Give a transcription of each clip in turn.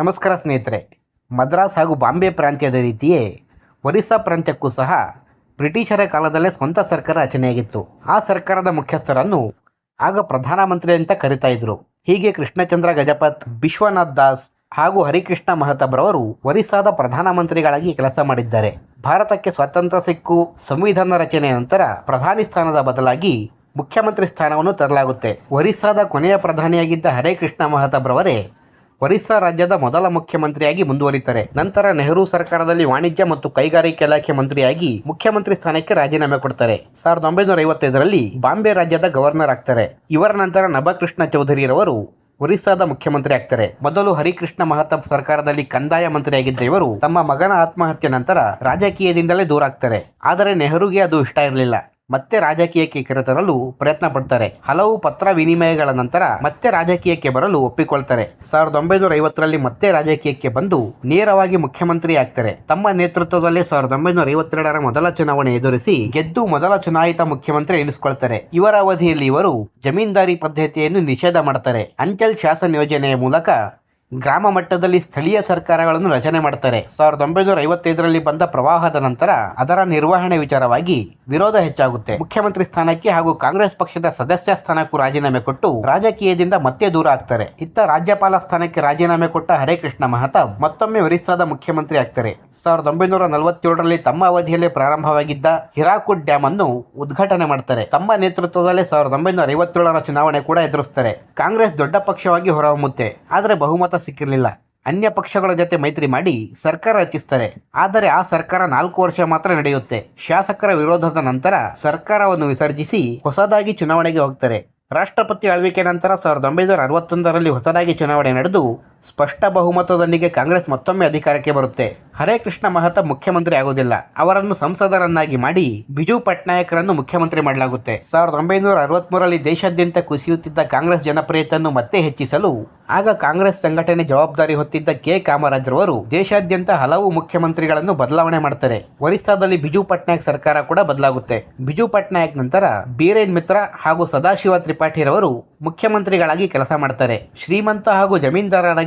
ನಮಸ್ಕಾರ ಸ್ನೇಹಿತರೆ. ಮದ್ರಾಸ್ ಹಾಗೂ ಬಾಂಬೆ ಪ್ರಾಂತ್ಯದ ರೀತಿಯೇ ಒರಿಸ್ಸಾ ಪ್ರಾಂತ್ಯಕ್ಕೂ ಸಹ ಬ್ರಿಟಿಷರ ಕಾಲದಲ್ಲೇ ಸ್ವಂತ ಸರ್ಕಾರ ರಚನೆಯಾಗಿತ್ತು. ಆ ಸರ್ಕಾರದ ಮುಖ್ಯಸ್ಥರನ್ನು ಆಗ ಪ್ರಧಾನಮಂತ್ರಿ ಅಂತ ಕರಿತಾ ಇದ್ರು. ಹೀಗೆ ಕೃಷ್ಣಚಂದ್ರ ಗಜಪತ್, ವಿಶ್ವನಾಥ್ ದಾಸ್ ಹಾಗೂ ಹರಿಕೃಷ್ಣ ಮಹತಾಬ್ರವರು ಒರಿಸ್ಸಾದ ಪ್ರಧಾನಮಂತ್ರಿಗಳಾಗಿ ಕೆಲಸ ಮಾಡಿದ್ದಾರೆ. ಭಾರತಕ್ಕೆ ಸ್ವಾತಂತ್ರ್ಯ ಸಿಕ್ಕು, ಸಂವಿಧಾನ ರಚನೆಯ ನಂತರ ಪ್ರಧಾನಿ ಸ್ಥಾನದ ಬದಲಾಗಿ ಮುಖ್ಯಮಂತ್ರಿ ಸ್ಥಾನವನ್ನು ತರಲಾಗುತ್ತೆ. ಒರಿಸ್ಸಾದ ಕೊನೆಯ ಪ್ರಧಾನಿಯಾಗಿದ್ದ ಹರೇಕೃಷ್ಣ ಮಹತಾಬ್ರವರೇ ಒರಿಸ್ಸಾ ರಾಜ್ಯದ ಮೊದಲ ಮುಖ್ಯಮಂತ್ರಿಯಾಗಿ ಮುಂದುವರಿತಾರೆ. ನಂತರ ನೆಹರು ಸರ್ಕಾರದಲ್ಲಿ ವಾಣಿಜ್ಯ ಮತ್ತು ಕೈಗಾರಿಕೆ ಇಲಾಖೆ ಮಂತ್ರಿಯಾಗಿ ಮುಖ್ಯಮಂತ್ರಿ ಸ್ಥಾನಕ್ಕೆ ರಾಜೀನಾಮೆ ಕೊಡ್ತಾರೆ. ಸಾವಿರದ ಒಂಬೈನೂರ ಐವತ್ತೈದರಲ್ಲಿ ಬಾಂಬೆ ರಾಜ್ಯದ ಗವರ್ನರ್ ಆಗ್ತಾರೆ. ಇವರ ನಂತರ ನಭಕೃಷ್ಣ ಚೌಧರಿರವರು ಒರಿಸ್ಸಾದ ಮುಖ್ಯಮಂತ್ರಿ ಆಗ್ತಾರೆ. ಮೊದಲು ಹರಿಕೃಷ್ಣ ಮಹತಾಬ್ ಸರ್ಕಾರದಲ್ಲಿ ಕಂದಾಯ ಮಂತ್ರಿಯಾಗಿದ್ದ ಇವರು ತಮ್ಮ ಮಗನ ಆತ್ಮಹತ್ಯೆ ನಂತರ ರಾಜಕೀಯದಿಂದಲೇ ದೂರ ಆಗ್ತಾರೆ. ಆದರೆ ನೆಹರುಗೆ ಅದು ಇಷ್ಟ ಇರಲಿಲ್ಲ. ಮತ್ತೆ ರಾಜಕೀಯಕ್ಕೆ ಕರೆತರಲು ಪ್ರಯತ್ನ ಪಡ್ತಾರೆ. ಹಲವು ಪತ್ರ ವಿನಿಮಯಗಳ ನಂತರ ಮತ್ತೆ ರಾಜಕೀಯಕ್ಕೆ ಬರಲು ಒಪ್ಪಿಕೊಳ್ತಾರೆ. ಸಾವಿರದ ಒಂಬೈನೂರ ಐವತ್ತರಲ್ಲಿ ಮತ್ತೆ ರಾಜಕೀಯಕ್ಕೆ ಬಂದು ನೇರವಾಗಿ ಮುಖ್ಯಮಂತ್ರಿ ಆಗ್ತಾರೆ. ತಮ್ಮ ನೇತೃತ್ವದಲ್ಲಿ ಸಾವಿರದ ಒಂಬೈನೂರ ಐವತ್ತೆರಡರ ಮೊದಲ ಚುನಾವಣೆ ಎದುರಿಸಿ ಗೆದ್ದು ಮೊದಲ ಚುನಾಯಿತ ಮುಖ್ಯಮಂತ್ರಿ ಎನಿಸಿಕೊಳ್ತಾರೆ. ಇವರ ಅವಧಿಯಲ್ಲಿ ಇವರು ಜಮೀನ್ದಾರಿ ಪದ್ಧತಿಯನ್ನು ನಿಷೇಧ ಮಾಡ್ತಾರೆ. ಅಂಚಲ್ ಶಾಸನ ಯೋಜನೆಯ ಮೂಲಕ ಗ್ರಾಮ ಮಟ್ಟದಲ್ಲಿ ಸ್ಥಳೀಯ ಸರ್ಕಾರಗಳನ್ನು ರಚನೆ ಮಾಡ್ತಾರೆ. ಸಾವಿರದ ಒಂಬೈನೂರ ಐವತ್ತೈದರಲ್ಲಿ ಬಂದ ಪ್ರವಾಹದ ನಂತರ ಅದರ ನಿರ್ವಹಣೆ ವಿಚಾರವಾಗಿ ವಿರೋಧ ಹೆಚ್ಚಾಗುತ್ತೆ. ಮುಖ್ಯಮಂತ್ರಿ ಸ್ಥಾನಕ್ಕೆ ಹಾಗೂ ಕಾಂಗ್ರೆಸ್ ಪಕ್ಷದ ಸದಸ್ಯ ಸ್ಥಾನಕ್ಕೂ ರಾಜೀನಾಮೆ ಕೊಟ್ಟು ರಾಜಕೀಯದಿಂದ ಮತ್ತೆ ದೂರ ಆಗ್ತಾರೆ. ಇತ್ತ ರಾಜ್ಯಪಾಲ ಸ್ಥಾನಕ್ಕೆ ರಾಜೀನಾಮೆ ಕೊಟ್ಟ ಹರೇ ಕೃಷ್ಣ ಮಹತಾಬ್ ಮತ್ತೊಮ್ಮೆ ಒರಿಸ್ಸಾದ ಮುಖ್ಯಮಂತ್ರಿ ಆಗ್ತಾರೆ. ಸಾವಿರದ ಒಂಬೈನೂರ ನಲವತ್ತೇಳರಲ್ಲಿ ತಮ್ಮ ಅವಧಿಯಲ್ಲಿ ಪ್ರಾರಂಭವಾಗಿದ್ದ ಹಿರಾಕುಡ್ ಡ್ಯಾಮ್ ಅನ್ನು ಉದ್ಘಾಟನೆ ಮಾಡ್ತಾರೆ. ತಮ್ಮ ನೇತೃತ್ವದಲ್ಲೇ ಸಾವಿರದ ಒಂಬೈನೂರ ಐವತ್ತೇಳರ ಚುನಾವಣೆ ಕೂಡ ಎದುರಿಸ್ತಾರೆ. ಕಾಂಗ್ರೆಸ್ ದೊಡ್ಡ ಪಕ್ಷವಾಗಿ ಹೊರಹೊಮ್ಮುತ್ತೆ. ಆದರೆ ಬಹುಮತ ಸಿಕ್ಕಿರಲಿಲ್ಲ. ಅನ್ಯ ಪಕ್ಷಗಳ ಜೊತೆ ಮೈತ್ರಿ ಮಾಡಿ ಸರ್ಕಾರ ರಚಿಸ್ತಾರೆ. ಆದರೆ ಆ ಸರ್ಕಾರ ನಾಲ್ಕು ವರ್ಷ ಮಾತ್ರ ನಡೆಯುತ್ತೆ. ಶಾಸಕರ ವಿರೋಧದ ನಂತರ ಸರ್ಕಾರವನ್ನು ವಿಸರ್ಜಿಸಿ ಹೊಸದಾಗಿ ಚುನಾವಣೆಗೆ ಹೋಗ್ತಾರೆ. ರಾಷ್ಟ್ರಪತಿ ಆಳ್ವಿಕೆ ನಂತರ ಸಾವಿರದ ಒಂಬೈನೂರ ಅರವತ್ತೊಂದರಲ್ಲಿ ಹೊಸದಾಗಿ ಚುನಾವಣೆ ನಡೆದು ಸ್ಪಷ್ಟ ಬಹುಮತದೊಂದಿಗೆ ಕಾಂಗ್ರೆಸ್ ಮತ್ತೊಮ್ಮೆ ಅಧಿಕಾರಕ್ಕೆ ಬರುತ್ತೆ. ಹರೇ ಕೃಷ್ಣ ಮಹತಾಬ್ ಮುಖ್ಯಮಂತ್ರಿ ಆಗೋದಿಲ್ಲ. ಅವರನ್ನು ಸಂಸದರನ್ನಾಗಿ ಮಾಡಿ ಬಿಜು ಪಟ್ನಾಯಕರನ್ನು ಮುಖ್ಯಮಂತ್ರಿ ಮಾಡಲಾಗುತ್ತೆ. ಸಾವಿರದ ಒಂಬೈನೂರ ಅರವತ್ಮೂರರಲ್ಲಿ ದೇಶಾದ್ಯಂತ ಕುಸಿಯುತ್ತಿದ್ದ ಕಾಂಗ್ರೆಸ್ ಜನಪ್ರಿಯತೆಯನ್ನು ಮತ್ತೆ ಹೆಚ್ಚಿಸಲು ಆಗ ಕಾಂಗ್ರೆಸ್ ಸಂಘಟನೆ ಜವಾಬ್ದಾರಿ ಹೊತ್ತಿದ್ದ ಕೆ. ಕಾಮರಾಜ್ರವರು ದೇಶಾದ್ಯಂತ ಹಲವು ಮುಖ್ಯಮಂತ್ರಿಗಳನ್ನು ಬದಲಾವಣೆ ಮಾಡ್ತಾರೆ. ಒರಿಸ್ಸಾದಲ್ಲಿ ಬಿಜು ಪಟ್ನಾಯಕ್ ಸರ್ಕಾರ ಕೂಡ ಬದಲಾಗುತ್ತೆ. ಬಿಜು ಪಟ್ನಾಯಕ್ ನಂತರ ಬೀರೇನ್ ಮಿತ್ರ ಹಾಗೂ ಸದಾಶಿವ ತ್ರಿಪಾಠಿರವರು ಮುಖ್ಯಮಂತ್ರಿಗಳಾಗಿ ಕೆಲಸ ಮಾಡ್ತಾರೆ. ಶ್ರೀಮಂತ ಹಾಗೂ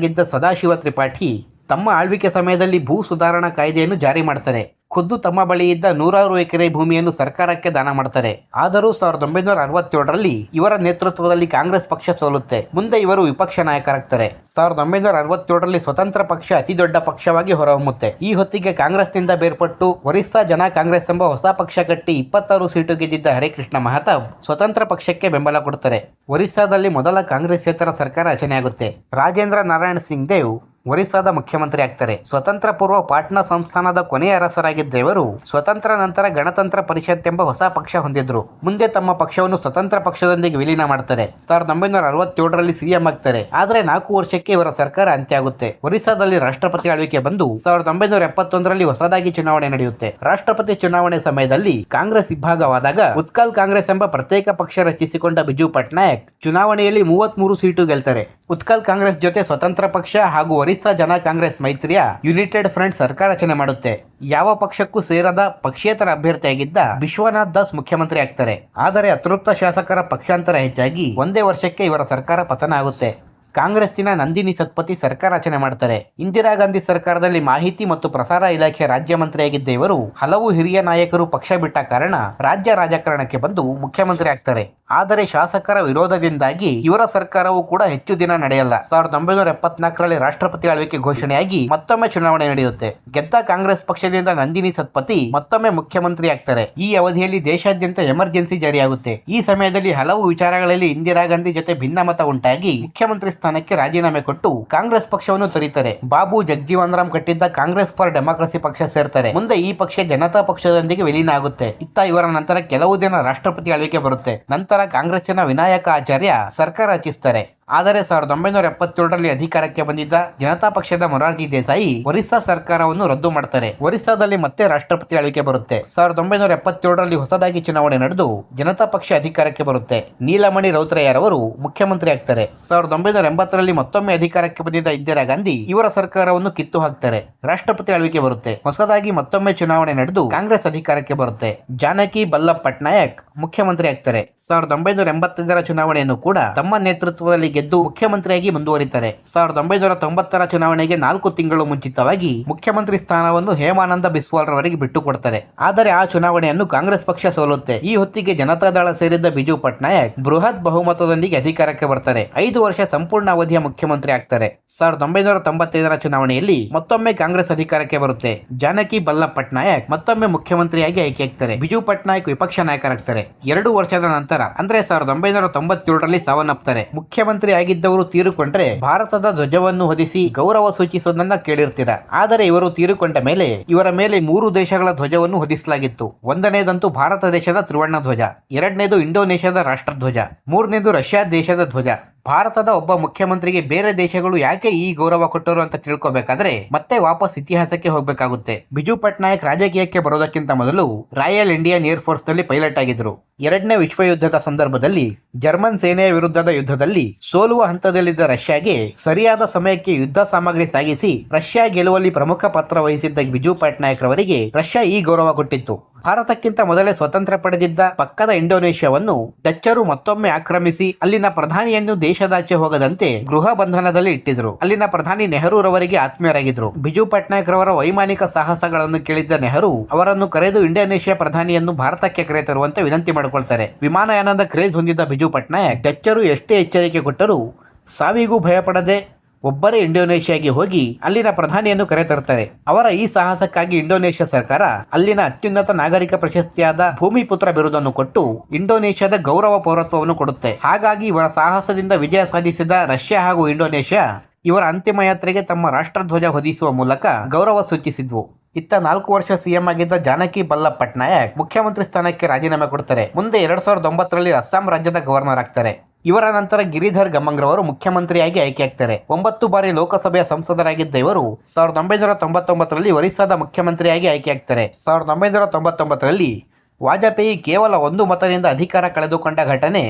ಜಮೀನ್ದಾರರಾಗಿದ್ದ ಸದಾಶಿವ ತ್ರಿಪಾಠಿ ತಮ್ಮ ಆಳ್ವಿಕೆ ಸಮಯದಲ್ಲಿ ಭೂ ಸುಧಾರಣಾ ಕಾಯ್ದೆಯನ್ನು ಜಾರಿ ಮಾಡ್ತಾರೆ ಖುದ್ದು ತಮ್ಮ ಬಳಿ ಇದ್ದ ನೂರಾರು ಎಕರೆ ಭೂಮಿಯನ್ನು ಸರ್ಕಾರಕ್ಕೆ ದಾನ ಮಾಡ್ತಾರೆ. ಆದರೂ ಸಾವಿರದ ಒಂಬೈನೂರ ಅರವತ್ತೇಳರಲ್ಲಿ ಇವರ ನೇತೃತ್ವದಲ್ಲಿ ಕಾಂಗ್ರೆಸ್ ಪಕ್ಷ ಸೋಲುತ್ತೆ. ಮುಂದೆ ಇವರು ವಿಪಕ್ಷ ನಾಯಕರಾಗ್ತಾರೆ. ಸಾವಿರದ ಒಂಬೈನೂರ ಅರವತ್ತೇಳರಲ್ಲಿ ಸ್ವತಂತ್ರ ಪಕ್ಷ, ಅತಿ ದೊಡ್ಡ ಪಕ್ಷವಾಗಿ ಹೊರಹೊಮ್ಮುತ್ತೆ. ಈ ಹೊತ್ತಿಗೆ ಕಾಂಗ್ರೆಸ್ನಿಂದ ಬೇರ್ಪಟ್ಟು ಒರಿಸ್ಸಾ ಜನ ಕಾಂಗ್ರೆಸ್ ಎಂಬ ಹೊಸ ಪಕ್ಷ ಕಟ್ಟಿ ಇಪ್ಪತ್ತಾರು ಸೀಟು ಗೆದ್ದಿದ್ದ ಹರೇಕೃಷ್ಣ ಮಹತಾಬ್ ಸ್ವತಂತ್ರ ಪಕ್ಷಕ್ಕೆ ಬೆಂಬಲ ಕೊಡ್ತಾರೆ. ಒರಿಸ್ಸಾದಲ್ಲಿ ಮೊದಲ ಕಾಂಗ್ರೆಸ್ ಸರ್ಕಾರ ರಚನೆಯಾಗುತ್ತೆ. ರಾಜೇಂದ್ರ ನಾರಾಯಣ್ ಸಿಂಗ್ ದೇವ್ ಒರಿಸ್ಸಾದ ಮುಖ್ಯಮಂತ್ರಿ ಆಗ್ತಾರೆ. ಸ್ವತಂತ್ರ ಪೂರ್ವ ಪಾಟ್ನಾ ಸಂಸ್ಥಾನದ ಕೊನೆಯ ಅರಸರಾಗಿದ್ದ ಇವರು ಸ್ವತಂತ್ರ ನಂತರ ಗಣತಂತ್ರ ಪರಿಷತ್ ಎಂಬ ಹೊಸ ಪಕ್ಷ ಹೊಂದಿದ್ರು. ಮುಂದೆ ತಮ್ಮ ಪಕ್ಷವನ್ನು ಸ್ವತಂತ್ರ ಪಕ್ಷದೊಂದಿಗೆ ವಿಲೀನ ಮಾಡ್ತಾರೆ. ಸಾವಿರದ ಒಂಬೈನೂರ ಅರವತ್ತೇಳರಲ್ಲಿ ಸಿಎಂ ಆಗ್ತಾರೆ. ಆದರೆ ನಾಲ್ಕು ವರ್ಷಕ್ಕೆ ಇವರ ಸರ್ಕಾರ ಅಂತ್ಯ ಆಗುತ್ತೆ ಒರಿಸ್ಸಾದಲ್ಲಿ ರಾಷ್ಟ್ರಪತಿ ಆಳ್ವಿಕೆ ಬಂದು ಸಾವಿರದ ಒಂಬೈನೂರ ಎಪ್ಪತ್ತೊಂದರಲ್ಲಿ ಹೊಸದಾಗಿ ಚುನಾವಣೆ ನಡೆಯುತ್ತೆ. ರಾಷ್ಟ್ರಪತಿ ಚುನಾವಣೆ ಸಮಯದಲ್ಲಿ ಕಾಂಗ್ರೆಸ್ ವಿಭಾಗವಾದಾಗ ಉತ್ಕಲ್ ಕಾಂಗ್ರೆಸ್ ಎಂಬ ಪ್ರತ್ಯೇಕ ಪಕ್ಷ ರಚಿಸಿಕೊಂಡ ಬಿಜು ಪಟ್ನಾಯಕ್ ಚುನಾವಣೆಯಲ್ಲಿ ಮೂವತ್ಮೂರು ಸೀಟು ಗೆಲ್ತಾರೆ. ಉತ್ಕಲ್ ಕಾಂಗ್ರೆಸ್ ಜೊತೆ ಸ್ವತಂತ್ರ ಪಕ್ಷ ಹಾಗೂ ಜನ ಕಾಂಗ್ರೆಸ್ ಮೈತ್ರಿಯ ಯುನೈಟೆಡ್ ಫ್ರಂಟ್ ಸರ್ಕಾರ ರಚನೆ ಮಾಡುತ್ತೆ. ಯಾವ ಪಕ್ಷಕ್ಕೂ ಸೇರದ ಪಕ್ಷೇತರ ಅಭ್ಯರ್ಥಿಯಾಗಿದ್ದ ವಿಶ್ವನಾಥ್ ದಾಸ್ ಮುಖ್ಯಮಂತ್ರಿ ಆಗ್ತಾರೆ. ಆದರೆ ಅತೃಪ್ತ ಶಾಸಕರ ಪಕ್ಷಾಂತರ ಹೆಚ್ಚಾಗಿ ಒಂದೇ ವರ್ಷಕ್ಕೆ ಇವರ ಸರ್ಕಾರ ಪತನ ಆಗುತ್ತೆ. ಕಾಂಗ್ರೆಸ್ಸಿನ ನಂದಿನಿ ಸತ್ಪತಿ ಸರ್ಕಾರ ರಚನೆ ಮಾಡ್ತಾರೆ. ಇಂದಿರಾ ಗಾಂಧಿ ಸರ್ಕಾರದಲ್ಲಿ ಮಾಹಿತಿ ಮತ್ತು ಪ್ರಸಾರ ಇಲಾಖೆ ರಾಜ್ಯ ಮಂತ್ರಿಯಾಗಿದ್ದ ಇವರು ಹಲವು ಹಿರಿಯ ನಾಯಕರು ಪಕ್ಷ ಬಿಟ್ಟ ಕಾರಣ ರಾಜ್ಯ ರಾಜಕಾರಣಕ್ಕೆ ಬಂದು ಮುಖ್ಯಮಂತ್ರಿ ಆಗ್ತಾರೆ. ಆದರೆ ಶಾಸಕರ ವಿರೋಧದಿಂದಾಗಿ ಇವರ ಸರ್ಕಾರವು ಕೂಡ ಹೆಚ್ಚು ದಿನ ನಡೆಯಲ್ಲ. ಸಾವಿರದ ಒಂಬೈನೂರ ಎಪ್ಪತ್ನಾಲ್ಕರಲ್ಲಿ ರಾಷ್ಟ್ರಪತಿ ಆಳ್ವಿಕೆ ಘೋಷಣೆಯಾಗಿ ಮತ್ತೊಮ್ಮೆ ಚುನಾವಣೆ ನಡೆಯುತ್ತೆ. ಗೆದ್ದ ಕಾಂಗ್ರೆಸ್ ಪಕ್ಷದಿಂದ ನಂದಿನಿ ಸತ್ಪತಿ ಮತ್ತೊಮ್ಮೆ ಮುಖ್ಯಮಂತ್ರಿ ಆಗ್ತಾರೆ. ಈ ಅವಧಿಯಲ್ಲಿ ದೇಶಾದ್ಯಂತ ಎಮರ್ಜೆನ್ಸಿ ಜಾರಿಯಾಗುತ್ತೆ. ಈ ಸಮಯದಲ್ಲಿ ಹಲವು ವಿಚಾರಗಳಲ್ಲಿ ಇಂದಿರಾ ಗಾಂಧಿ ಜೊತೆ ಭಿನ್ನಮತ ಉಂಟಾಗಿ ಮುಖ್ಯಮಂತ್ರಿ ಸ್ಥಾನಕ್ಕೆ ರಾಜೀನಾಮೆ ಕೊಟ್ಟು ಕಾಂಗ್ರೆಸ್ ಪಕ್ಷವನ್ನು ತೊರೀತಾರೆ. ಬಾಬು ಜಗಜೀವನ್ ರಾಮ್ ಕಟ್ಟಿದ್ದ ಕಾಂಗ್ರೆಸ್ ಫಾರ್ ಡೆಮಾಕ್ರಸಿ ಪಕ್ಷ ಸೇರ್ತಾರೆ. ಮುಂದೆ ಈ ಪಕ್ಷ ಜನತಾ ಪಕ್ಷದೊಂದಿಗೆ ವಿಲೀನ ಆಗುತ್ತೆ. ಇತ್ತ ಇವರ ನಂತರ ಕೆಲವು ದಿನ ರಾಷ್ಟ್ರಪತಿ ಆಳ್ವಿಕೆ ಬರುತ್ತೆ. ನಂತರ ಕಾಂಗ್ರೆಸ್ಸಿನ ವಿನಾಯಕ ಆಚಾರ್ಯ ಸರ್ಕಾರ ರಚಿಸ್ತಾರೆ. ಆದರೆ ಸಾವಿರದ ಒಂಬೈನೂರ ಎಪ್ಪತ್ತೇಳರಲ್ಲಿ ಅಧಿಕಾರಕ್ಕೆ ಬಂದಿದ್ದ ಜನತಾ ಪಕ್ಷದ ಮೊರಾರ್ಜಿ ದೇಸಾಯಿ ಒರಿಸ್ಸಾ ಸರ್ಕಾರವನ್ನು ರದ್ದು ಮಾಡ್ತಾರೆ. ಒರಿಸ್ಸಾದಲ್ಲಿ ಮತ್ತೆ ರಾಷ್ಟ್ರಪತಿ ಆಳ್ವಿಕೆ ಬರುತ್ತೆ. ಸಾವಿರದ ಒಂಬೈನೂರ ಎಪ್ಪತ್ತೇಳರಲ್ಲಿ ಹೊಸದಾಗಿ ಚುನಾವಣೆ ನಡೆದು ಜನತಾ ಪಕ್ಷ ಅಧಿಕಾರಕ್ಕೆ ಬರುತ್ತೆ. ನೀಲಮಣಿ ರೌತ್ರಯ್ಯರವರು ಮುಖ್ಯಮಂತ್ರಿ ಆಗ್ತಾರೆ. ಸಾವಿರದ ಒಂಬೈನೂರ ಎಂಬತ್ತರಲ್ಲಿ ಮತ್ತೊಮ್ಮೆ ಅಧಿಕಾರಕ್ಕೆ ಬಂದಿದ್ದ ಇಂದಿರಾ ಗಾಂಧಿ ಇವರ ಸರ್ಕಾರವನ್ನು ಕಿತ್ತು ಹಾಕ್ತಾರೆ. ರಾಷ್ಟ್ರಪತಿ ಆಳ್ವಿಕೆ ಬರುತ್ತೆ. ಹೊಸದಾಗಿ ಮತ್ತೊಮ್ಮೆ ಚುನಾವಣೆ ನಡೆದು ಕಾಂಗ್ರೆಸ್ ಅಧಿಕಾರಕ್ಕೆ ಬರುತ್ತೆ. ಜಾನಕಿ ಬಲ್ಲಭ್ ಪಟ್ನಾಯಕ್ ಮುಖ್ಯಮಂತ್ರಿ ಆಗ್ತಾರೆ. ಸಾವಿರದ ಒಂಬೈನೂರ ಎಂಬತ್ತೈದರ ಚುನಾವಣೆಯನ್ನು ಕೂಡ ತಮ್ಮ ನೇತೃತ್ವದಲ್ಲಿ ಗೆದ್ದು ಮುಖ್ಯಮಂತ್ರಿಯಾಗಿ ಮುಂದುವರಿತಾರೆ. ಸಾವಿರದ ಒಂಬೈನೂರ ತೊಂಬತ್ತರ ಚುನಾವಣೆಗೆ ನಾಲ್ಕು ತಿಂಗಳು ಮುಂಚಿತವಾಗಿ ಮುಖ್ಯಮಂತ್ರಿ ಸ್ಥಾನವನ್ನು ಹೇಮಾನಂದ ಬಿಸ್ವಾಲ್ ರವರಿಗೆ ಬಿಟ್ಟುಕೊಡ್ತಾರೆ. ಆದರೆ ಆ ಚುನಾವಣೆಯನ್ನು ಕಾಂಗ್ರೆಸ್ ಪಕ್ಷ ಸೋಲುತ್ತೆ. ಈ ಹೊತ್ತಿಗೆ ಜನತಾದಳ ಸೇರಿದ್ದ ಬಿಜು ಪಟ್ನಾಯಕ್ ಬೃಹತ್ ಬಹುಮತದೊಂದಿಗೆ ಅಧಿಕಾರಕ್ಕೆ ಬರ್ತಾರೆ. ಐದು ವರ್ಷ ಸಂಪೂರ್ಣ ಅವಧಿಯ ಮುಖ್ಯಮಂತ್ರಿ ಆಗ್ತಾರೆ. ಸಾವಿರದ ಒಂಬೈನೂರ ತೊಂಬತ್ತೈದರ ಚುನಾವಣೆಯಲ್ಲಿ ಮತ್ತೊಮ್ಮೆ ಕಾಂಗ್ರೆಸ್ ಅಧಿಕಾರಕ್ಕೆ ಬರುತ್ತೆ. ಜಾನಕಿ ಬಲ್ಲ ಪಟ್ನಾಯಕ್ ಮತ್ತೊಮ್ಮೆ ಮುಖ್ಯಮಂತ್ರಿಯಾಗಿ ಆಯ್ಕೆಯಾಗ್ತಾರೆ. ಬಿಜು ಪಟ್ನಾಯಕ್ ವಿಪಕ್ಷ ನಾಯಕರಾಗ್ತಾರೆ. ಎರಡು ವರ್ಷದ ನಂತರ, ಅಂದ್ರೆ ಸಾವಿರದ ಒಂಬೈನೂರ ತೊಂಬತ್ತೇಳರಲ್ಲಿ ಸಾವನ್ನಪ್ತಾರೆ. ಮುಖ್ಯಮಂತ್ರಿ ಆಗಿದ್ದವರು ತೀರಿಕೊಂಡ್ರೆ ಭಾರತದ ಧ್ವಜವನ್ನು ಹೊದಿಸಿ ಗೌರವ ಸೂಚಿಸೋದನ್ನ ಕೇಳಿರ್ತೀರ. ಆದರೆ ಇವರು ತೀರಿಕೊಂಡ ಮೇಲೆ ಇವರ ಮೇಲೆ ಮೂರು ದೇಶಗಳ ಧ್ವಜವನ್ನು ಹೊದಿಸಲಾಗಿತ್ತು. ಒಂದನೇದಂತೂ ಭಾರತ ದೇಶದ ತ್ರಿವರ್ಣ ಧ್ವಜ, ಎರಡನೇದು ಇಂಡೋನೇಷ್ಯಾದ ರಾಷ್ಟ್ರಧ್ವಜ, ಮೂರನೇದು ರಷ್ಯಾ ದೇಶದ ಧ್ವಜ. ಭಾರತದ ಒಬ್ಬ ಮುಖ್ಯಮಂತ್ರಿಗೆ ಬೇರೆ ದೇಶಗಳು ಯಾಕೆ ಈ ಗೌರವ ಕೊಟ್ಟರು ಅಂತ ತಿಳ್ಕೊಬೇಕಾದ್ರೆ ಮತ್ತೆ ವಾಪಸ್ ಇತಿಹಾಸಕ್ಕೆ ಹೋಗಬೇಕಾಗುತ್ತೆ. ಬಿಜು ಪಟ್ನಾಯಕ್ ರಾಜಕೀಯಕ್ಕೆ ಬರೋದಕ್ಕಿಂತ ಮೊದಲು ರಾಯಲ್ ಇಂಡಿಯನ್ ಏರ್ ಫೋರ್ಸ್ನಲ್ಲಿ ಪೈಲಟ್ ಆಗಿದ್ರು. ಎರಡನೇ ವಿಶ್ವ ಯುದ್ಧದ ಸಂದರ್ಭದಲ್ಲಿ ಜರ್ಮನ್ ಸೇನೆಯ ವಿರುದ್ಧದ ಯುದ್ಧದಲ್ಲಿ ಸೋಲುವ ಹಂತದಲ್ಲಿದ್ದ ರಷ್ಯಾಗೆ ಸರಿಯಾದ ಸಮಯಕ್ಕೆ ಯುದ್ಧ ಸಾಮಗ್ರಿ ಸಾಗಿಸಿ ರಷ್ಯಾ ಗೆಲುವಲ್ಲಿ ಪ್ರಮುಖ ಪಾತ್ರ ವಹಿಸಿದ್ದ ಬಿಜು ಪಟ್ನಾಯಕ್ ರವರಿಗೆ ರಷ್ಯಾ ಈ ಗೌರವ ಕೊಟ್ಟಿತ್ತು. ಭಾರತಕ್ಕಿಂತ ಮೊದಲೇ ಸ್ವತಂತ್ರ ಪಡೆದಿದ್ದ ಪಕ್ಕದ ಇಂಡೋನೇಷ್ಯಾವನ್ನು ಡಚ್ಚರು ಮತ್ತೊಮ್ಮೆ ಆಕ್ರಮಿಸಿ ಅಲ್ಲಿನ ಪ್ರಧಾನಿಯನ್ನು ದೇಶದಾಚೆ ಹೋಗದಂತೆ ಗೃಹ ಬಂಧನದಲ್ಲಿ ಇಟ್ಟಿದ್ರು. ಅಲ್ಲಿನ ಪ್ರಧಾನಿ ನೆಹರೂರವರಿಗೆ ಆತ್ಮೀಯರಾಗಿದ್ರು. ಬಿಜು ಪಟ್ನಾಯಕ್ ರವರ ವೈಮಾನಿಕ ಸಾಹಸಗಳನ್ನು ಕೇಳಿದ್ದ ನೆಹರು ಅವರನ್ನು ಕರೆದು ಇಂಡೋನೇಷ್ಯಾ ಪ್ರಧಾನಿಯನ್ನು ಭಾರತಕ್ಕೆ ಕರೆತರುವಂತೆ ವಿನಂತಿ ಮಾಡಿಕೊಳ್ತಾರೆ. ವಿಮಾನಯಾನದ ಕ್ರೇಜ್ ಹೊಂದಿದ್ದ ಬಿಜು ಪಟ್ನಾಯಕ್ ಡಚ್ಚರು ಎಷ್ಟೇ ಎಚ್ಚರಿಕೆ ಕೊಟ್ಟರೂ ಸಾವಿಗೂ ಭಯಪಡದೆ ಒಬ್ಬರೇ ಇಂಡೋನೇಷ್ಯಾಗೆ ಹೋಗಿ ಅಲ್ಲಿನ ಪ್ರಧಾನಿಯನ್ನು ಕರೆತರುತ್ತಾರೆ. ಅವರ ಈ ಸಾಹಸಕ್ಕಾಗಿ ಇಂಡೋನೇಷ್ಯಾ ಸರ್ಕಾರ ಅಲ್ಲಿನ ಅತ್ಯುನ್ನತ ನಾಗರಿಕ ಪ್ರಶಸ್ತಿಯಾದ ಭೂಮಿಪುತ್ರ ಬಿರುದನ್ನು ಕೊಟ್ಟು ಇಂಡೋನೇಷ್ಯಾದ ಗೌರವ ಪೌರತ್ವವನ್ನು ಕೊಡುತ್ತೆ. ಹಾಗಾಗಿ ಇವರ ಸಾಹಸದಿಂದ ವಿಜಯ ಸಾಧಿಸಿದ ರಷ್ಯಾ ಹಾಗೂ ಇಂಡೋನೇಷ್ಯಾ ಇವರ ಅಂತಿಮ ಯಾತ್ರೆಗೆ ತಮ್ಮ ರಾಷ್ಟ್ರಧ್ವಜ ಹೊದಿಸುವ ಮೂಲಕ ಗೌರವ ಸೂಚಿಸಿದ್ವು. ಇತ್ತ ನಾಲ್ಕು ವರ್ಷ ಸಿಎಂ ಆಗಿದ್ದ ಜಾನಕಿ ಬಲ್ಲಭ್ ಪಟ್ನಾಯಕ್ ಮುಖ್ಯಮಂತ್ರಿ ಸ್ಥಾನಕ್ಕೆ ರಾಜೀನಾಮೆ ಕೊಡ್ತಾರೆ. ಮುಂದೆ ಎರಡ್ ಸಾವಿರದ ಒಂಬತ್ತರಲ್ಲಿ ಅಸ್ಸಾಂ ರಾಜ್ಯದ ಗವರ್ನರ್ ಆಗ್ತಾರೆ. ಇವರ ನಂತರ ಗಿರಿಧರ್ ಗಮಂಗ್ರವರು ಮುಖ್ಯಮಂತ್ರಿಯಾಗಿ ಆಯ್ಕೆಯಾಗ್ತಾರೆ. ಒಂಬತ್ತು ಬಾರಿ ಲೋಕಸಭೆಯ ಸಂಸದರಾಗಿದ್ದ ಇವರು ಸಾವಿರದ ಒಂಬೈನೂರ ತೊಂಬತ್ತೊಂಬತ್ತರಲ್ಲಿ ಒರಿಸ್ಸಾದ ಮುಖ್ಯಮಂತ್ರಿಯಾಗಿ ಆಯ್ಕೆಯಾಗ್ತಾರೆ. ಸಾವಿರದ ಒಂಬೈನೂರ ತೊಂಬತ್ತೊಂಬತ್ತರಲ್ಲಿ ವಾಜಪೇಯಿ ಕೇವಲ ಒಂದು ಮತದಿಂದ ಅಧಿಕಾರ ಕಳೆದುಕೊಂಡ ಘಟನೆ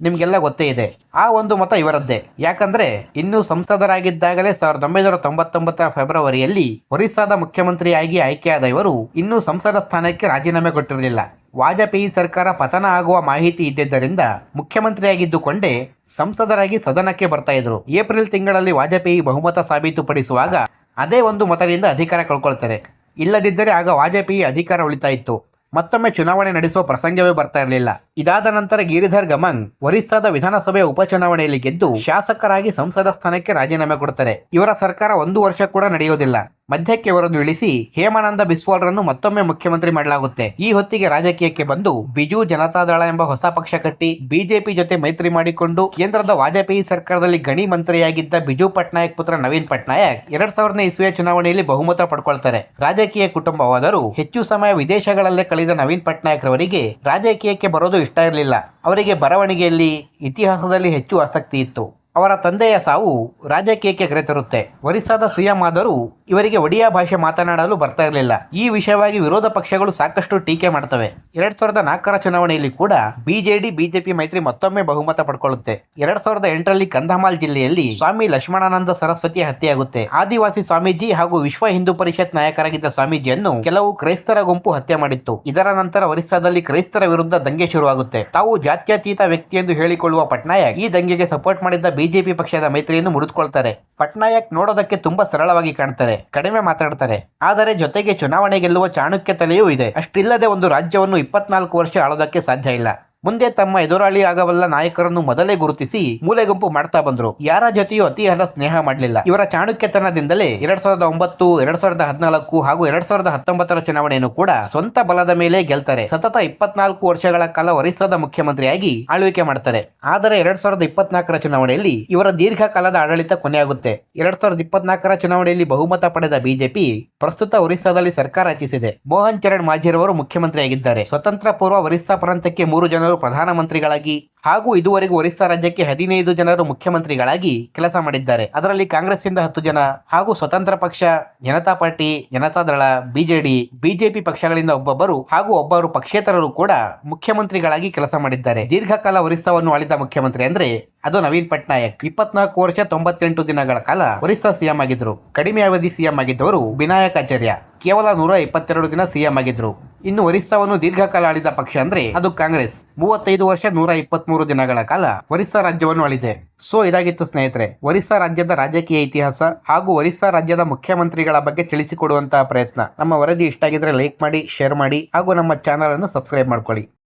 ನಿಮಗೆಲ್ಲ ಗೊತ್ತೇ ಇದೆ. ಆ ಒಂದು ಮತ ಇವರದ್ದೇ. ಯಾಕಂದ್ರೆ ಇನ್ನೂ ಸಂಸದರಾಗಿದ್ದಾಗಲೇ ಸಾವಿರದ ಒಂಬೈನೂರ ತೊಂಬತ್ತೊಂಬತ್ತರ ಫೆಬ್ರವರಿಯಲ್ಲಿ ಒರಿಸ್ಸಾದ ಮುಖ್ಯಮಂತ್ರಿಯಾಗಿ ಆಯ್ಕೆಯಾದ ಇವರು ಇನ್ನೂ ಸಂಸದ ಸ್ಥಾನಕ್ಕೆ ರಾಜೀನಾಮೆ ಕೊಟ್ಟಿರಲಿಲ್ಲ. ವಾಜಪೇಯಿ ಸರ್ಕಾರ ಪತನ ಆಗುವ ಮಾಹಿತಿ ಇದ್ದಿದ್ದರಿಂದ ಮುಖ್ಯಮಂತ್ರಿಯಾಗಿದ್ದುಕೊಂಡೇ ಸಂಸದರಾಗಿ ಸದನಕ್ಕೆ ಬರ್ತಾ ಇದ್ರು. ಏಪ್ರಿಲ್ ತಿಂಗಳಲ್ಲಿ ವಾಜಪೇಯಿ ಬಹುಮತ ಸಾಬೀತುಪಡಿಸುವಾಗ ಅದೇ ಒಂದು ಮತದಿಂದ ಅಧಿಕಾರ ಕಳ್ಕೊಳ್ತಾರೆ. ಇಲ್ಲದಿದ್ದರೆ ಆಗ ವಾಜಪೇಯಿ ಅಧಿಕಾರ ಉಳಿತಾ ಇತ್ತು. ಮತ್ತೊಮ್ಮೆ ಚುನಾವಣೆ ನಡೆಸುವ ಪ್ರಸಂಗವೇ ಬರ್ತಾ ಇರಲಿಲ್ಲ. ಇದಾದ ನಂತರ ಗಿರಿಧರ್ ಗಮಂಗ್ ಒರಿಸ್ಸಾದ ವಿಧಾನಸಭೆ ಉಪಚುನಾವಣೆಯಲ್ಲಿ ಗೆದ್ದು ಶಾಸಕರಾಗಿ ಸಂಸದ ಸ್ಥಾನಕ್ಕೆ ರಾಜೀನಾಮೆ ಕೊಡ್ತಾರೆ. ಇವರ ಸರ್ಕಾರ ಒಂದು ವರ್ಷ ಕೂಡ ನಡೆಯೋದಿಲ್ಲ. ಮಧ್ಯಕ್ಕೆ ಇವರನ್ನು ಇಳಿಸಿ ಹೇಮಾನಂದ ಬಿಸ್ವಾಲ್ರನ್ನು ಮತ್ತೊಮ್ಮೆ ಮುಖ್ಯಮಂತ್ರಿ ಮಾಡಲಾಗುತ್ತೆ. ಈ ಹೊತ್ತಿಗೆ ರಾಜಕೀಯಕ್ಕೆ ಬಂದು ಬಿಜು ಜನತಾದಳ ಎಂಬ ಹೊಸ ಪಕ್ಷ ಕಟ್ಟಿ ಬಿಜೆಪಿ ಜೊತೆ ಮೈತ್ರಿ ಮಾಡಿಕೊಂಡು ಕೇಂದ್ರದ ವಾಜಪೇಯಿ ಸರ್ಕಾರದಲ್ಲಿ ಗಣಿ ಮಂತ್ರಿಯಾಗಿದ್ದ ಬಿಜು ಪಟ್ನಾಯಕ್ ಪುತ್ರ ನವೀನ್ ಪಟ್ನಾಯಕ್ ಎರಡ್ ಸಾವಿರದ ಇಸ್ವಿಯ ಚುನಾವಣೆಯಲ್ಲಿ ಬಹುಮತ ಪಡ್ಕೊಳ್ತಾರೆ. ರಾಜಕೀಯ ಕುಟುಂಬವಾದರೂ ಹೆಚ್ಚು ಸಮಯ ವಿದೇಶಗಳಲ್ಲೇ ಕಳೆದ ನವೀನ್ ಪಟ್ನಾಯಕ್ ರವರಿಗೆ ರಾಜಕೀಯಕ್ಕೆ ಬರೋದು ಇಷ್ಟ ಇರಲಿಲ್ಲ. ಅವರಿಗೆ ಬರವಣಿಗೆಯಲ್ಲಿ ಇತಿಹಾಸದಲ್ಲಿ ಹೆಚ್ಚು ಆಸಕ್ತಿ ಇತ್ತು. ಅವರ ತಂದೆಯ ಸಾವು ರಾಜಕೀಯಕ್ಕೆ ಕರೆತರುತ್ತೆ. ಒರಿಸ್ಸಾದ ಸಿಎಂ ಆದರೂ ಇವರಿಗೆ ಒಡಿಯಾ ಭಾಷೆ ಮಾತನಾಡಲು ಬರ್ತಾ ಇರಲಿಲ್ಲ. ಈ ವಿಷಯವಾಗಿ ವಿರೋಧ ಪಕ್ಷಗಳು ಸಾಕಷ್ಟು ಟೀಕೆ ಮಾಡ್ತವೆ. ಎರಡ್ ಸಾವಿರದ ನಾಲ್ಕರ ಚುನಾವಣೆಯಲ್ಲಿ ಕೂಡ ಬಿಜೆಡಿ, ಬಿಜೆಪಿ ಮೈತ್ರಿ ಮತ್ತೊಮ್ಮೆ ಬಹುಮತ ಪಡ್ಕೊಳ್ಳುತ್ತೆ. ಎರಡ್ ಸಾವಿರದ ಎಂಟರಲ್ಲಿ ಕಂಧಮಾಲ್ ಜಿಲ್ಲೆಯಲ್ಲಿ ಸ್ವಾಮಿ ಲಕ್ಷ್ಮಣಾನಂದ ಸರಸ್ವತಿ ಹತ್ಯೆಯಾಗುತ್ತೆ. ಆದಿವಾಸಿ ಸ್ವಾಮೀಜಿ ಹಾಗೂ ವಿಶ್ವ ಹಿಂದೂ ಪರಿಷತ್ ನಾಯಕರಾಗಿದ್ದ ಸ್ವಾಮೀಜಿಯನ್ನು ಕೆಲವು ಕ್ರೈಸ್ತರ ಗುಂಪು ಹತ್ಯೆ ಮಾಡಿತ್ತು. ಇದರ ನಂತರ ಒರಿಸ್ಸಾದಲ್ಲಿ ಕ್ರೈಸ್ತರ ವಿರುದ್ಧ ದಂಗೆ ಶುರುವಾಗುತ್ತೆ. ತಾವು ಜಾತ್ಯತೀತ ವ್ಯಕ್ತಿ ಎಂದು ಹೇಳಿಕೊಳ್ಳುವ ಪಟ್ನಾಯಕ್ ಈ ದಂಗೆಗೆ ಸಪೋರ್ಟ್ ಮಾಡಿದ್ದ ಬಿಜೆಪಿ ಪಕ್ಷದ ಮೈತ್ರಿಯನ್ನು ಮುರಿದುಕೊಳ್ತಾರೆ. ಪಟ್ನಾಯಕ್ ನೋಡೋದಕ್ಕೆ ತುಂಬಾ ಸರಳವಾಗಿ ಕಾಣ್ತಾರೆ, ಕಡಿಮೆ ಮಾತಾಡ್ತಾರೆ. ಆದರೆ ಜೊತೆಗೆ ಚುನಾವಣೆ ಗೆಲ್ಲುವ ಚಾಣಕ್ಯ ತಲೆಯೂ ಇದೆ. ಅಷ್ಟಿಲ್ಲದೆ ಒಂದು ರಾಜ್ಯವನ್ನು ಇಪ್ಪತ್ನಾಲ್ಕು ವರ್ಷ ಆಳೋದಕ್ಕೆ ಸಾಧ್ಯ ಇಲ್ಲ. ಮುಂದೆ ತಮ್ಮ ಎದುರಾಳಿ ಆಗಬಲ್ಲ ನಾಯಕರನ್ನು ಮೊದಲೇ ಗುರುತಿಸಿ ಮೂಲೆ ಗುಂಪು ಮಾಡ್ತಾ ಬಂದ್ರು. ಯಾರ ಜೊತೆಯೂ ಹಣ ಸ್ನೇಹ ಮಾಡಲಿಲ್ಲ. ಇವರ ಚಾಣಕ್ಯತನದಿಂದಲೇ ಎರಡ್ ಸಾವಿರದ ಒಂಬತ್ತು, ಎರಡ್ ಸಾವಿರದ ಹದಿನಾಲ್ಕು ಹಾಗೂ ಎರಡ್ ಸಾವಿರದ ಹತ್ತೊಂಬತ್ತರ ಚುನಾವಣೆಯನ್ನು ಕೂಡ ಸ್ವಂತ ಬಲದ ಮೇಲೆ ಗೆಲ್ತಾರೆ. ಸತತ ಇಪ್ಪತ್ನಾಲ್ಕು ವರ್ಷಗಳ ಕಾಲ ಒರಿಸ್ಸಾದ ಮುಖ್ಯಮಂತ್ರಿಯಾಗಿ ಆಳ್ವಿಕೆ ಮಾಡ್ತಾರೆ. ಆದರೆ ಎರಡ್ ಸಾವಿರದ ಇಪ್ಪತ್ನಾಲ್ಕರ ಚುನಾವಣೆಯಲ್ಲಿ ಇವರ ದೀರ್ಘಕಾಲದ ಆಡಳಿತ ಕೊನೆಯಾಗುತ್ತೆ. ಎರಡ್ ಸಾವಿರದ ಇಪ್ಪತ್ನಾಲ್ಕರ ಚುನಾವಣೆಯಲ್ಲಿ ಬಹುಮತ ಪಡೆದ ಬಿಜೆಪಿ ಪ್ರಸ್ತುತ ಒರಿಸ್ಸಾದಲ್ಲಿ ಸರ್ಕಾರ ರಚಿಸಿದೆ. ಮೋಹನ್ ಚರಣ್ ಮಾಜಿರವರು ಮುಖ್ಯಮಂತ್ರಿಯಾಗಿದ್ದಾರೆ. ಸ್ವತಂತ್ರ ಪೂರ್ವ ಒರಿಸ್ಸಾ ಪ್ರಾಂತ್ಯಕ್ಕೆ ಮೂರು ಜನರು ಪ್ರಧಾನಮಂತ್ರಿಗಳಾಗಿ ಹಾಗೂ ಇದುವರೆಗೂ ಒರಿಸ್ಸಾ ರಾಜ್ಯಕ್ಕೆ ಹದಿನೈದು ಜನರು ಮುಖ್ಯಮಂತ್ರಿಗಳಾಗಿ ಕೆಲಸ ಮಾಡಿದ್ದಾರೆ. ಅದರಲ್ಲಿ ಕಾಂಗ್ರೆಸ್ಸಿಂದ ಹತ್ತು ಜನ ಹಾಗೂ ಸ್ವತಂತ್ರ ಪಕ್ಷ, Janata party Janata Dal BJD, BJP ಪಕ್ಷಗಳಿಂದ ಒಬ್ಬೊಬ್ಬರು ಹಾಗೂ ಒಬ್ಬರು ಪಕ್ಷೇತರರು ಕೂಡ ಮುಖ್ಯಮಂತ್ರಿಗಳಾಗಿ ಕೆಲಸ ಮಾಡಿದ್ದಾರೆ. ದೀರ್ಘಕಾಲ ಒರಿಸ್ಸಾವನ್ನು ಆಳಿದ ಮುಖ್ಯಮಂತ್ರಿ ಅಂದ್ರೆ ಅದು ನವೀನ್ ಪಟ್ನಾಯಕ್. ಇಪ್ಪತ್ನಾಲ್ಕು ವರ್ಷ ತೊಂಬತ್ತೆಂಟು ದಿನಗಳ ಕಾಲ ಒರಿಸ್ಸಾ ಸಿಎಂ ಆಗಿದ್ರು. ಕಡಿಮೆ ಅವಧಿ ಸಿಎಂ ಆಗಿದ್ದವರು ವಿನಾಯಕ್ ಆಚಾರ್ಯ. ಕೇವಲ ನೂರ ಇಪ್ಪತ್ತೆರಡು ದಿನ ಸಿಎಂ ಆಗಿದ್ರು. ಇನ್ನು ಒರಿಸ್ಸಾವನ್ನು ದೀರ್ಘಕಾಲ ಆಳಿದ ಪಕ್ಷ ಅಂದ್ರೆ ಅದು ಕಾಂಗ್ರೆಸ್. ಮೂವತ್ತೈದು ವರ್ಷ ನೂರ ಇಪ್ಪತ್ಮೂರು ದಿನಗಳ ಕಾಲ ಒರಿಸ್ಸಾ ರಾಜ್ಯವನ್ನು ಆಳಿದೆ ಸೊ, ಇದಾಗಿತ್ತು ಸ್ನೇಹಿತರೆ, ಒರಿಸ್ಸಾ ರಾಜ್ಯದ ರಾಜಕೀಯ ಇತಿಹಾಸ ಹಾಗೂ ಒರಿಸ್ಸಾ ರಾಜ್ಯದ ಮುಖ್ಯಮಂತ್ರಿಗಳ ಬಗ್ಗೆ ತಿಳಿಸಿಕೊಡುವಂತಹ ಪ್ರಯತ್ನ. ನಮ್ಮ ವರದಿ ಇಷ್ಟ ಆಗಿದ್ರೆ ಲೈಕ್ ಮಾಡಿ ಶೇರ್ ಮಾಡಿ ಹಾಗೂ ನಮ್ಮ ಚಾನಲ್ ಅನ್ನು ಸಬ್ಸ್ಕ್ರೈಬ್ ಮಾಡ್ಕೊಳ್ಳಿ.